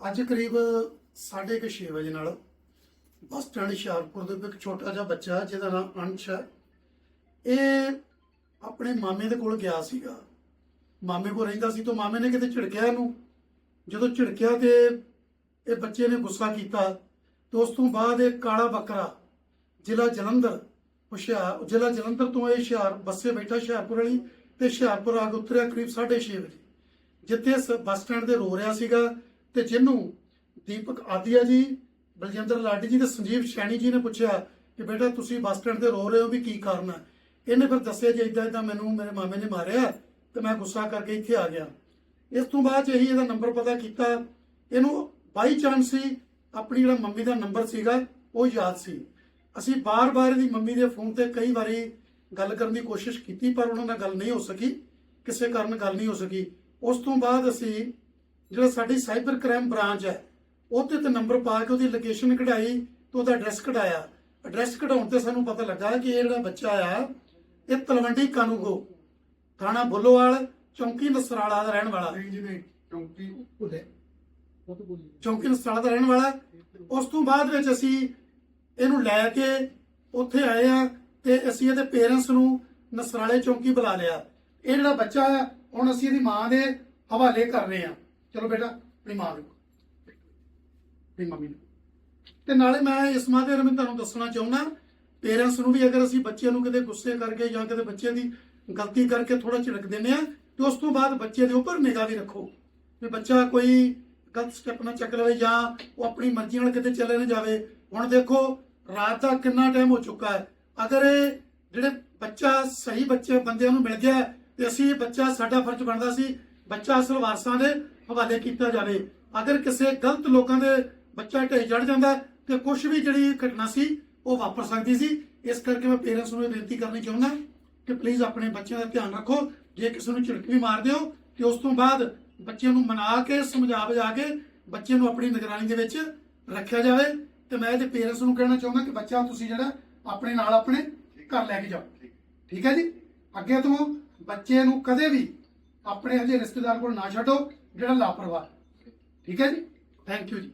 ਅੱਜ ਕਰੀਬ 6:30 ਵਜੇ ਨਾਲ ਬੱਸ ਸਟੈਂਡ ਹੁਸ਼ਿਆਰਪੁਰ ਦੇ ਵਿੱਚ ਇੱਕ ਛੋਟਾ ਜਿਹਾ ਬੱਚਾ, ਜਿਹਦਾ ਨਾਮ ਅੰਸ਼ ਹੈ। ਇਹ ਆਪਣੇ ਮਾਮੇ ਦੇ ਕੋਲ ਗਿਆ ਸੀਗਾ। ਮਾਮੇ ਕੋਲ ਰਹਿੰਦਾ ਸੀ ਤਾਂ ਮਾਮੇ ਨੇ ਕਿਤੇ ਝਿੜਕਿਆ ਇਹਨੂੰ। ਜਦੋਂ ਝਿੜਕਿਆ ਤੇ ਇਹ ਬੱਚੇ ਨੇ ਗੁੱਸਾ ਕੀਤਾ ਤੇ ਉਸ ਤੋਂ ਬਾਅਦ ਇਹ ਕਾਲਾ ਬੱਕਰਾ ਜ਼ਿਲ੍ਹਾ ਜਲੰਧਰ ਹੁਸ਼ਿਆਰ ਜ਼ਿਲ੍ਹਾ ਜਲੰਧਰ ਤੋਂ ਇਹ ਹੁਸ਼ਿਆਰ ਬੱਸੇ ਬੈਠਾ ਹੁਸ਼ਿਆਰਪੁਰ ਵਾਲੀ ਤੇ ਹੁਸ਼ਿਆਰਪੁਰ ਆ ਕੇ ਉਤਰਿਆ ਕਰੀਬ 6:30 ਵਜੇ। ਜਿੱਥੇ ਇਸ ਬੱਸ ਸਟੈਂਡ ਤੇ ਰੋ ਰਿਹਾ ਸੀਗਾ ਤੇ ਜਿਹਨੂੰ ਦੀਪਕ ਆਦੀਆ ਜੀ, ਬਲਜਿੰਦਰ ਲਾਡੀ ਜੀ ਤੇ ਸੰਜੀਵ ਸ਼ੈਣੀ ਜੀ ਨੇ ਪੁੱਛਿਆ ਕਿ ਬੇਟਾ ਤੁਸੀਂ ਬੱਸ ਸਟੈਂਡ ਤੇ ਰੋ ਰਹੇ ਹੋ ਵੀ ਕੀ ਕਾਰਨ ਹੈ ਇਹਨੇ ਫਿਰ ਦੱਸਿਆ ਜੀ ਇਦਾਂ ਇਦਾਂ ਮੈਨੂੰ, ਮੇਰੇ ਮਾਮੇ ਨੇ ਮਾਰਿਆ ਤੇ ਮੈਂ ਗੁੱਸਾ ਕਰਕੇ ਇੱਥੇ ਆ ਗਿਆ। ਇਸ ਤੋਂ ਬਾਅਦ 'ਚ ਇਹੀ ਇਹਦਾ ਨੰਬਰ ਪਤਾ ਕੀਤਾ। ਇਹਨੂੰ ਬਾਈ ਚਾਂਸ ਸੀ, ਆਪਣੀ ਜਿਹੜਾ ਮੰਮੀ ਦਾ ਨੰਬਰ ਸੀਗਾ, ਉਹ ਯਾਦ ਸੀ। ਅਸੀਂ ਬਾਰ-ਬਾਰ ਇਹਦੀ ਮੰਮੀ ਦੇ ਫੋਨ ਤੇ ਕਈ ਵਾਰੀ ਗੱਲ ਕਰਨ ਦੀ ਕੋਸ਼ਿਸ਼ ਕੀਤੀ ਪਰ ਉਹਨਾਂ ਨਾਲ ਗੱਲ ਨਹੀਂ ਹੋ ਸਕੀ, ਕਿਸੇ ਕਾਰਨ ਗੱਲ ਨਹੀਂ ਹੋ ਸਕੀ। ਉਸ ਤੋਂ ਬਾਅਦ ਅਸੀਂ ਜਿਹੜਾ ਸਾਡੀ ਸਾਈਬਰ ਕ੍ਰਾਈਮ ਬ੍ਰਾਂਚ ਹੈ ਉਹਦੇ ਤੇ ਨੰਬਰ ਪਾ ਕੇ ਉਹਦੀ ਲੋਕੇਸ਼ਨ ਕਢਾਈ ਤੇ ਉਹਦਾ ਐਡਰੈਸ ਕਢਾਇਆ। ਐਡਰੈਸ ਕਢਾਉਣ ਤੇ ਸਾਨੂੰ ਪਤਾ ਲੱਗਾ ਕਿ ਇਹ ਜਿਹੜਾ ਬੱਚਾ ਆ ਇਹ ਤਲਵੰਡੀ ਕਾਨੂੰਗੋ ਥਾਣਾ ਬੁੱਲੋਵਾਲ ਚੌਂਕੀ ਨਸਰਾਲਾ ਦਾ ਰਹਿਣ ਵਾਲਾ। ਜੀ ਚੌਂਕੀ ਨਸਰਾਲਾ ਦਾ ਰਹਿਣ ਵਾਲਾ। ਉਸ ਤੋਂ ਬਾਅਦ ਵਿੱਚ ਅਸੀਂ ਇਹਨੂੰ ਲੈ ਕੇ ਉੱਥੇ ਆਏ ਆ ਤੇ ਅਸੀਂ ਇਹਦੇ ਪੇਰੈਂਟਸ ਨੂੰ ਨਸਰਾਲੇ ਚੌਂਕੀ ਬੁਲਾ ਲਿਆ। ਇਹ ਜਿਹੜਾ ਬੱਚਾ ਆ ਹੁਣ ਅਸੀਂ ਇਹਦੀ ਮਾਂ ਦੇ ਹਵਾਲੇ ਕਰ ਰਹੇ ਆ। ਚਲੋ ਬੇਟਾ ਆਪਣੀ ਮਾਂ ਨੂੰ। ਆਪਣੀ ਮੰਮੀ ਨੂੰ। ਤੇ ਨਾਲੇ ਮੈਂ ਇਸ ਮਾਦੇ ਮੈਂ ਤੁਹਾਨੂੰ ਦੱਸਣਾ ਚਾਹੁੰਦਾ ਪੇਰੈਂਟਸ ਨੂੰ ਵੀ ਅਗਰ ਅਸੀਂ ਬੱਚਿਆਂ ਨੂੰ ਕਿਤੇ ਗੁੱਸੇ ਕਰਕੇ ਜਾਂ ਕਿਤੇ ਬੱਚੇ ਦੀ ਗਲਤੀ ਕਰਕੇ ਥੋੜਾ ਝਿੜਕ ਦਿੰਦੇ ਆ ਤੇ ਉਸ ਤੋਂ ਬਾਅਦ ਬੱਚੇ ਦੇ ਉੱਪਰ ਨਿਗਾਹ ਵੀ ਰੱਖੋ। ਵੀ ਬੱਚਾ ਕੋਈ ਗਲਤ ਸਟੈਪ ਨਾ ਚੱਕ ਲਵੇ ਜਾਂ ਉਹ ਆਪਣੀ ਮਰਜ਼ੀ ਨਾਲ ਕਿਤੇ ਚਲੇ ਨਾ ਜਾਵੇ। ਹੁਣ ਦੇਖੋ, ਰਾਤ ਦਾ ਕਿੰਨਾ ਟਾਈਮ ਹੋ ਚੁੱਕਾ ਹੈ। ਅਗਰ ਇਹ ਜਿਹੜੇ ਬੱਚਾ ਸਹੀ ਬੱਚੇ, ਬੰਦਿਆਂ ਨੂੰ ਮਿਲ ਗਿਆ, ਤੇ ਅਸੀਂ ਬੱਚਾ ਸਾਡਾ ਫਰਜ਼ ਬਣਦਾ ਸੀ ਬੱਚਾ ਅਸਲ ਵਾਰਸਾਂ ਦੇ ਹਵਾਲੇ ਕੀਤਾ ਜਾਵੇ। ਅਗਰ ਕਿਸੇ ਗਲਤ ਲੋਕਾਂ ਦੇ ਬੱਚਾ ਢੇ ਚੜ ਜਾਂਦਾ ਤੇ ਕੁਝ ਵੀ ਜਿਹੜੀ ਘਟਨਾ ਸੀ, ਉਹ ਵਾਪਰ ਸਕਦੀ ਸੀ। ਇਸ ਕਰਕੇ ਮੈਂ ਪੇਰੈਂਟਸ ਨੂੰ ਇਹ ਬੇਨਤੀ ਕਰਨੀ ਚਾਹੁੰਦਾ ਕਿ ਪਲੀਜ਼ ਆਪਣੇ ਬੱਚਿਆਂ ਦਾ ਧਿਆਨ ਰੱਖੋ। ਜੇ ਕਿਸੇ ਨੂੰ ਝਿੜਕ ਵੀ ਮਾਰ ਦਿਓ, ਤੇ ਉਸ ਤੋਂ ਬਾਅਦ ਬੱਚੇ ਨੂੰ ਮਨਾ ਕੇ, ਸਮਝਾ ਬੁਝਾ ਕੇ ਬੱਚੇ ਨੂੰ ਆਪਣੀ ਨਿਗਰਾਨੀ ਦੇ ਵਿੱਚ ਰੱਖਿਆ ਜਾਵੇ। ਤੇ ਮੈਂ ਇਹਦੇ ਪੇਰੈਂਟਸ ਨੂੰ ਕਹਿਣਾ ਚਾਹੁੰਦਾ ਕਿ ਬੱਚਾ ਤੁਸੀਂ ਜਿਹੜਾ ਆਪਣੇ ਨਾਲ ਆਪਣੇ ਘਰ ਲੈ ਕੇ ਜਾਓ। ਠੀਕ ਹੈ ਜੀ? ਅੱਗੇ ਤੋਂ ਬੱਚੇ ਨੂੰ ਕਦੇ ਵੀ ਆਪਣੇ ਹਜੇ ਰਿਸ਼ਤੇਦਾਰ ਕੋਲ ਨਾ ਛੱਡੋ ਜਿਹੜਾ ਲਾਪਰਵਾਹ। ਠੀਕ ਹੈ ਜੀ? ਥੈਂਕ ਯੂ ਜੀ।